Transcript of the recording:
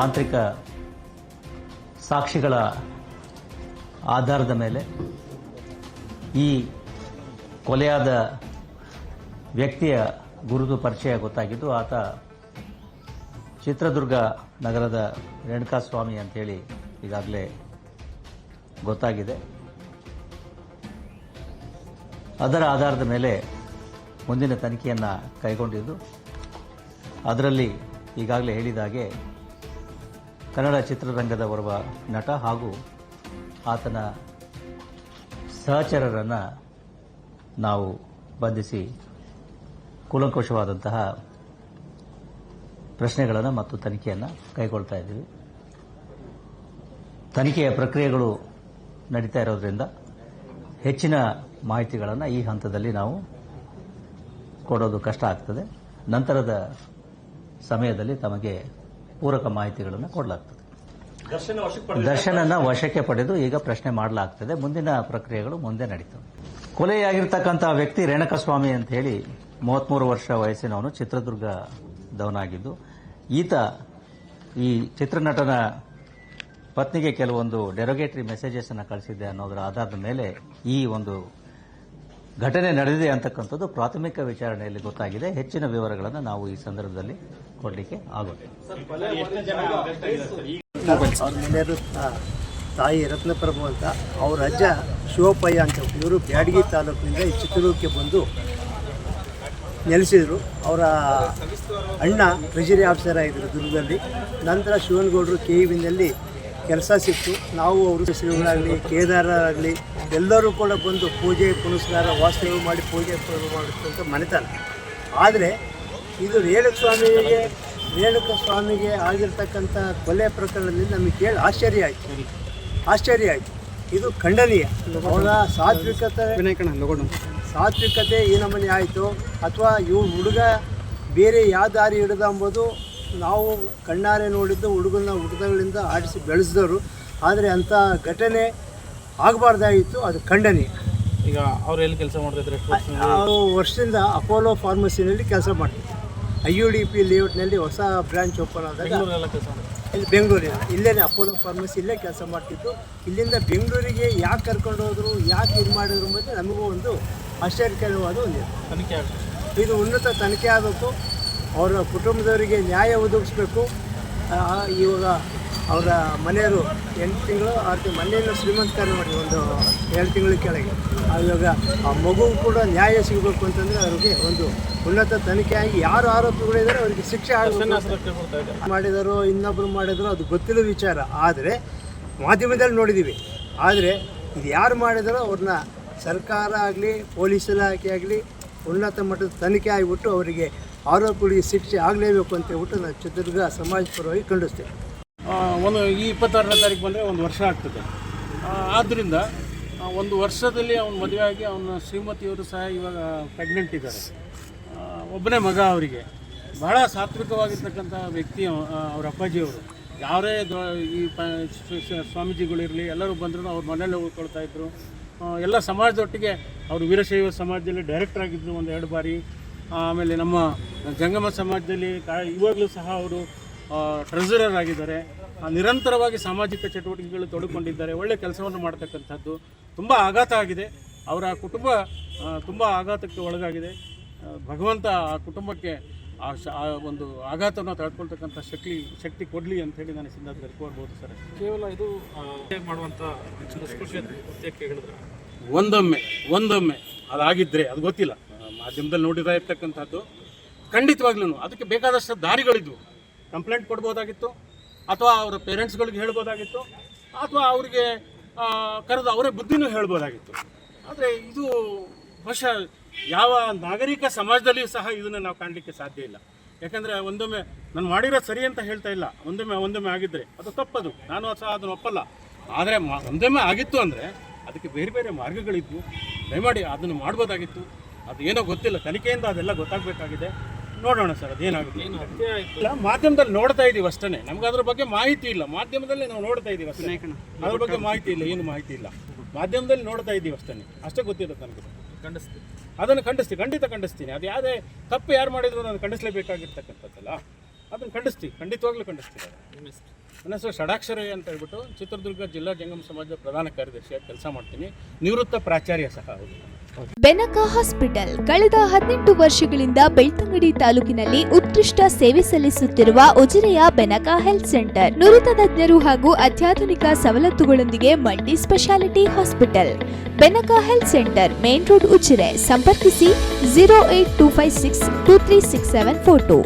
ತಾಂತ್ರಿಕ ಸಾಕ್ಷಿಗಳ ಆಧಾರದ ಮೇಲೆ ಈ ಕೊಲೆಯಾದ ವ್ಯಕ್ತಿಯ ಗುರುತು ಪರಿಚಯ ಗೊತ್ತಾಗಿದ್ದು, ಆತ ಚಿತ್ರದುರ್ಗ ನಗರದ ರೇಣುಕಾಸ್ವಾಮಿ ಅಂತೇಳಿ ಈಗಾಗಲೇ ಗೊತ್ತಾಗಿದೆ. ಅದರ ಆಧಾರದ ಮೇಲೆ ಮುಂದಿನ ತನಿಖೆಯನ್ನು ಕೈಗೊಂಡಿದ್ದು. ಅದರಲ್ಲಿ ಈಗಾಗಲೇ ಹೇಳಿದ ಹಾಗೆ ಕನ್ನಡ ಚಿತ್ರರಂಗದ ಓರ್ವ ನಟ ಹಾಗೂ ಆತನ ಸಹಚರರನ್ನು ನಾವು ಬಂಧಿಸಿ ಕೂಲಂಕುಷವಾದಂತಹ ಪ್ರಶ್ನೆಗಳನ್ನು ಮತ್ತು ತನಿಖೆಯನ್ನು ಕೈಗೊಳ್ತಾ ಇದ್ದೀವಿ. ತನಿಖೆಯ ಪ್ರಕ್ರಿಯೆಗಳು ನಡೀತಾ ಇರೋದ್ರಿಂದ ಹೆಚ್ಚಿನ ಮಾಹಿತಿಗಳನ್ನು ಈ ಹಂತದಲ್ಲಿ ನಾವು ಕೊಡೋದು ಕಷ್ಟ ಆಗ್ತದೆ. ನಂತರದ ಸಮಯದಲ್ಲಿ ತಮಗೆ ಪೂರಕ ಮಾಹಿತಿಗಳನ್ನು ಕೊಡಲಾಗ್ತದೆ. ದರ್ಶನನ ವಶಕ್ಕೆ ಪಡೆದು ಈಗ ಪ್ರಶ್ನೆ ಮಾಡಲಾಗ್ತದೆ. ಮುಂದಿನ ಪ್ರಕ್ರಿಯೆಗಳು ಮುಂದೆ ನಡೀತವೆ. ಕೊಲೆಯಾಗಿರ್ತಕ್ಕಂಥ ವ್ಯಕ್ತಿ ರೇಣಕಸ್ವಾಮಿ ಅಂತ ಹೇಳಿ ಮೂವತ್ಮೂರು ವರ್ಷ ವಯಸ್ಸಿನವನು ಚಿತ್ರದುರ್ಗದವನಾಗಿದ್ದು ಈತ ಈ ಚಿತ್ರನಟನ ಪತ್ನಿಗೆ ಕೆಲವೊಂದು ಡೆರೋಗೇಟರಿ ಮೆಸೇಜಸ್ ಅನ್ನು ಕಳಿಸಿದ್ದೆ ಅನ್ನೋದರ ಆಧಾರದ ಮೇಲೆ ಈ ಒಂದು ಘಟನೆ ನಡೆದಿದೆ ಅಂತಕ್ಕಂಥದ್ದು ಪ್ರಾಥಮಿಕ ವಿಚಾರಣೆಯಲ್ಲಿ ಗೊತ್ತಾಗಿದೆ. ಹೆಚ್ಚಿನ ವಿವರಗಳನ್ನು ನಾವು ಈ ಸಂದರ್ಭದಲ್ಲಿ ಕೊಡಲಿಕ್ಕೆ ಆಗುತ್ತೆ ತಾಯಿ ರತ್ನಪ್ರಭು ಅಂತ, ಅವ್ರ ಅಜ್ಜ ಶಿವಪ್ಪಯ್ಯ ಅಂತ ಇವರು ಬ್ಯಾಡಗಿ ತಾಲೂಕಿನಿಂದ ಈ ಚಿತ್ರದುರ್ಗಕ್ಕೆ ಬಂದು ನೆಲೆಸಿದರು. ಅವರ ಅಣ್ಣ ಟ್ರೆಜರಿ ಆಫೀಸರ್ ಆಗಿದ್ದರು ದುರ್ಗದಲ್ಲಿ. ನಂತರ ಶಿವನಗೌಡರು ಕೆ ಇ ಬಿನಲ್ಲಿ ಕೆಲಸ ಸಿಕ್ತು. ನಾವು ಅವರು ಶ್ರೀಗಳಾಗಲಿ ಕೇದಾರರಾಗಲಿ ಎಲ್ಲರೂ ಕೂಡ ಬಂದು ಪೂಜೆ ಪುನಸ್ಕಾರ ವಾಸ್ತವ ಮಾಡಿ ಪೂಜೆ ಮಾಡುತ್ತಂತ ಮನೆತನ. ಆದರೆ ಇದು ರೇಣುಕ ಸ್ವಾಮಿಗೆ ರೇಣುಕ ಸ್ವಾಮಿಗೆ ಆಗಿರ್ತಕ್ಕಂಥ ಕೊಲೆ ಪ್ರಕರಣದಲ್ಲಿ ನಮಗೆ ಕೇಳಿ ಆಶ್ಚರ್ಯ ಆಯಿತು. ಆಶ್ಚರ್ಯ ಆಯಿತು. ಇದು ಖಂಡನೀಯ. ಅವರ ಸಾತ್ವಿಕತೆ ಸಾತ್ವಿಕತೆ ಈ ನಮನೆ ಆಯಿತು. ಅಥವಾ ಇವ್ ಹುಡುಗ ಬೇರೆ ಯಾವ ದಾರಿ ಹಿಡಿದ ಎಂಬುದು ನಾವು ಕಣ್ಣಾರೆ ನೋಡಿದ್ದು ಹುಡುಗನ ಹುಡುಗಗಳಿಂದ ಆಡಿಸಿ ಬೆಳೆಸಿದವರು. ಆದರೆ ಅಂಥ ಘಟನೆ ಆಗಬಾರ್ದಾಗಿತ್ತು ಅದು ಖಂಡನೆ. ಈಗ ಅವ್ರು ಎಲ್ಲಿ ಕೆಲಸ ಮಾಡ್ತಿದ್ರೆ ನಾವು ವರ್ಷದಿಂದ ಅಪೋಲೋ ಫಾರ್ಮಸಿನಲ್ಲಿ ಕೆಲಸ ಮಾಡ್ತಿದ್ದೆ ಐ ಯು ಡಿ ಪಿ ಲೇಔಟ್ನಲ್ಲಿ ಹೊಸ ಬ್ರ್ಯಾಂಚ್ ಓಪನ್ ಆದಾಗ ಕೆಲಸ ಇಲ್ಲಿ ಬೆಂಗಳೂರಿನ ಇಲ್ಲೇ ಅಪೋಲೋ ಫಾರ್ಮಸಿ ಇಲ್ಲೇ ಕೆಲಸ ಮಾಡ್ತಿದ್ದು. ಇಲ್ಲಿಂದ ಬೆಂಗಳೂರಿಗೆ ಯಾಕೆ ಕರ್ಕೊಂಡು ಹೋದರು ಯಾಕೆ ಇದು ಮಾಡಿದ್ರು ಅಂತ ನಮಗೂ ಒಂದು ಆಶ್ಚರ್ಯಕರವಾದ ಒಂದು ತನಿಖೆ ಇದು ಉನ್ನತ ತನಿಖೆ ಆಗಬೇಕು. ಅವರ ಕುಟುಂಬದವರಿಗೆ ನ್ಯಾಯ ಒದಗಿಸ್ಬೇಕು. ಇವಾಗ ಅವರ ಮನೆಯವರು ಎಂಟು ತಿಂಗಳು ಆರು ತಿಂಗಳು ಮನೆಯನ್ನು ಶ್ರೀಮಂತಕಾರ ಮಾಡಿ ಒಂದು ಎರಡು ತಿಂಗಳ ಕೆಳಗೆ. ಆ, ಇವಾಗ ಆ ಮಗುವು ಕೂಡ ನ್ಯಾಯ ಸಿಗಬೇಕು ಅಂತಂದರೆ ಅವ್ರಿಗೆ ಒಂದು ಉನ್ನತ ತನಿಖೆ ಆಗಿ ಯಾರು ಆರೋಪಿಗಳಿದ್ದಾರೆ ಅವರಿಗೆ ಶಿಕ್ಷೆ ಮಾಡಿದಾರೋ ಇನ್ನೊಬ್ಬರು ಮಾಡಿದರು ಅದು ಗೊತ್ತಿಲ್ಲ ವಿಚಾರ. ಆದರೆ ಮಾಧ್ಯಮದಲ್ಲಿ ನೋಡಿದ್ದೀವಿ ಆದರೆ ಇದು ಯಾರು ಮಾಡಿದಾರೋ ಅವ್ರನ್ನ ಸರ್ಕಾರ ಆಗಲಿ ಪೊಲೀಸ್ ಇಲಾಖೆ ಆಗಲಿ ಉನ್ನತ ಮಟ್ಟದ ತನಿಖೆ ಆಗಿಬಿಟ್ಟು ಅವರಿಗೆ ಆರೋಪಿಗಳಿಗೆ ಶಿಕ್ಷೆ ಆಗಲೇಬೇಕು ಅಂತ ಹೇಳ್ಬಿಟ್ಟು ನಾವು ಚಿತ್ರದುರ್ಗ ಸಮಾಜ ಪರವಾಗಿ ಖಂಡಿಸ್ತೇವೆ. ಒಂದು ಈ ಇಪ್ಪತ್ತಾರನೇ ತಾರೀಕು ಬಂದರೆ ಒಂದು ವರ್ಷ ಆಗ್ತದೆ. ಆದ್ದರಿಂದ ಒಂದು ವರ್ಷದಲ್ಲಿ ಅವನು ಮದುವೆ ಆಗಿ ಅವನ ಶ್ರೀಮತಿಯವರು ಸಹ ಇವಾಗ ಪ್ರೆಗ್ನೆಂಟ್ ಇದ್ದಾರೆ. ಒಬ್ಬನೇ ಮಗ ಅವರಿಗೆ. ಬಹಳ ಸಾತ್ವಿಕವಾಗಿರ್ತಕ್ಕಂಥ ವ್ಯಕ್ತಿ ಅವರ ಅಪ್ಪಾಜಿಯವರು. ಯಾರೇ ಈ ಪ ಸ್ವಾಮೀಜಿಗಳಿರಲಿ ಎಲ್ಲರೂ ಬಂದರೂ ಅವ್ರ ಮನೇಲಿ ಉಳ್ಕೊಳ್ತಾ ಇದ್ರು. ಎಲ್ಲ ಸಮಾಜದೊಟ್ಟಿಗೆ, ಅವರು ವೀರಶೈವ ಸಮಾಜದಲ್ಲಿ ಡೈರೆಕ್ಟರ್ ಆಗಿದ್ದರು ಒಂದು ಎರಡು ಬಾರಿ. ಆಮೇಲೆ ನಮ್ಮ ಜಂಗಮ ಸಮಾಜದಲ್ಲಿ ಕಾ ಇವಾಗಲೂ ಸಹ ಅವರು ಟ್ರೆಸರರ್ ಆಗಿದ್ದಾರೆ. ನಿರಂತರವಾಗಿ ಸಾಮಾಜಿಕ ಚಟುವಟಿಕೆಗಳು ತೊಡಕೊಂಡಿದ್ದಾರೆ. ಒಳ್ಳೆ ಕೆಲಸವನ್ನು ಮಾಡ್ತಕ್ಕಂಥದ್ದು. ತುಂಬ ಆಘಾತ ಆಗಿದೆ. ಅವರ ಕುಟುಂಬ ತುಂಬ ಆಘಾತಕ್ಕೆ ಒಳಗಾಗಿದೆ. ಭಗವಂತ ಆ ಕುಟುಂಬಕ್ಕೆ ಆ ಶ ಆ ಒಂದು ಆಘಾತವನ್ನು ತಡ್ಕೊಳ್ತಕ್ಕಂಥ ಶಕ್ತಿ ಶಕ್ತಿ ಕೊಡಲಿ ಅಂತೇಳಿ ನಾನು ಸಿದ್ಧಾರ್ಥ ಕೋರ್ಬೋದು ಸರ್. ಕೇವಲ ಇದು ಮಾಡುವಂಥ ಹೇಳಿದ್ರೆ ಒಂದೊಮ್ಮೆ ಒಂದೊಮ್ಮೆ ಅದಾಗಿದ್ದರೆ ಅದು ಗೊತ್ತಿಲ್ಲ. ಮಾಧ್ಯಮದಲ್ಲಿ ನೋಡಿದ ಇರ್ತಕ್ಕಂಥದ್ದು, ಖಂಡಿತವಾಗ್ಲೂ ಅದಕ್ಕೆ ಬೇಕಾದಷ್ಟು ದಾರಿಗಳಿದ್ವು. ಕಂಪ್ಲೇಂಟ್ ಕೊಡ್ಬೋದಾಗಿತ್ತು, ಅಥವಾ ಅವರ ಪೇರೆಂಟ್ಸ್ಗಳಿಗೆ ಹೇಳ್ಬೋದಾಗಿತ್ತು, ಅಥವಾ ಅವರಿಗೆ ಕರೆದು ಅವರೇ ಬುದ್ಧಿನೂ ಹೇಳ್ಬೋದಾಗಿತ್ತು. ಆದರೆ ಇದು ಬಹುಶಃ ಯಾವ ನಾಗರಿಕ ಸಮಾಜದಲ್ಲಿಯೂ ಸಹ ಇದನ್ನು ನಾವು ಕಾಣಲಿಕ್ಕೆ ಸಾಧ್ಯ ಇಲ್ಲ. ಯಾಕಂದರೆ ಒಂದೊಮ್ಮೆ ನಾನು ಮಾಡಿರೋ ಸರಿ ಅಂತ ಹೇಳ್ತಾ ಇಲ್ಲ. ಒಂದೊಮ್ಮೆ ಒಂದೊಮ್ಮೆ ಆಗಿದ್ದರೆ ಅದು ತಪ್ಪದು. ನಾನು ಸಹ ಅದನ್ನು ಒಪ್ಪಲ್ಲ. ಆದರೆ ಒಂದೊಮ್ಮೆ ಆಗಿತ್ತು ಅಂದರೆ ಅದಕ್ಕೆ ಬೇರೆ ಬೇರೆ ಮಾರ್ಗಗಳಿದ್ವು. ದಯಮಾಡಿ ಅದನ್ನು ಮಾಡ್ಬೋದಾಗಿತ್ತು. ಅದು ಏನೋ ಗೊತ್ತಿಲ್ಲ. ತನಿಖೆಯಿಂದ ಅದೆಲ್ಲ ಗೊತ್ತಾಗಬೇಕಾಗಿದೆ. ನೋಡೋಣ ಸರ್ ಅದೇನಾಗುತ್ತೆ ಇಲ್ಲ ಮಾಧ್ಯಮದಲ್ಲಿ ನೋಡ್ತಾ ಇದೀವಿ ಅಷ್ಟೇ ನಮ್ಗೆ ಅದ್ರ ಬಗ್ಗೆ ಮಾಹಿತಿ ಇಲ್ಲ. ಮಾಧ್ಯಮದಲ್ಲಿ ನಾವು ನೋಡ್ತಾ ಇದೀವಿ ಅಷ್ಟೇ ಅದ್ರ ಬಗ್ಗೆ ಮಾಹಿತಿ ಇಲ್ಲ ಏನು ಮಾಹಿತಿ ಇಲ್ಲ. ಮಾಧ್ಯಮದಲ್ಲಿ ನೋಡ್ತಾ ಇದ್ದೀವಿ ಅಷ್ಟೇ ಅಷ್ಟೇ ಗೊತ್ತಿರುತ್ತೆ ನನಗೆ ಖಂಡಿಸ್ತೀನಿ ಅದನ್ನು ಖಂಡಿಸ್ತೀನಿ ಖಂಡಿತ ಖಂಡಿಸ್ತೀನಿ. ಅದು ಯಾವುದೇ ತಪ್ಪು ಯಾರು ಮಾಡಿದ್ರು ನಾನು ಖಂಡಿಸಲೇಬೇಕಾಗಿರ್ತಕ್ಕಂಥದ್ದಲ್ಲ. ಅದನ್ನು ಖಂಡಿಸ್ತೀವಿ. ಖಂಡಿತವಾಗ್ಲೂ ಖಂಡಿಸ್ತೀವಿ. ನನ್ನ ಹೆಸರು ಷಡಾಕ್ಷರಿ ಅಂತ ಹೇಳ್ಬಿಟ್ಟು ಚಿತ್ರದುರ್ಗ ಜಿಲ್ಲಾ ಜಂಗಮ ಸಮಾಜದ ಪ್ರಧಾನ ಕಾರ್ಯದರ್ಶಿಯಾಗಿ ಕೆಲಸ ಮಾಡ್ತೀನಿ. ನಿವೃತ್ತ ಪ್ರಾಚಾರ್ಯ ಸಹ ಹೌದು. ಬೆನಕ ಹಾಸ್ಪಿಟಲ್. ಕಳೆದ ಹದಿನೆಂಟು ವರ್ಷಗಳಿಂದ ಬೆಳ್ತಂಗಡಿ ತಾಲೂಕಿನಲ್ಲಿ ಉತ್ಕೃಷ್ಟ ಸೇವೆ ಸಲ್ಲಿಸುತ್ತಿರುವ ಉಜಿರೆಯ ಬೆನಕ ಹೆಲ್ತ್ ಸೆಂಟರ್. ನುರಿತ ತಜ್ಞರು ಹಾಗೂ ಅತ್ಯಾಧುನಿಕ ಸವಲತ್ತುಗಳೊಂದಿಗೆ multi speciality hospital. Benaka health centre, main road Ujire. ಸಂಪರ್ಕಿಸಿ, zero eight two five six two three six seven four two.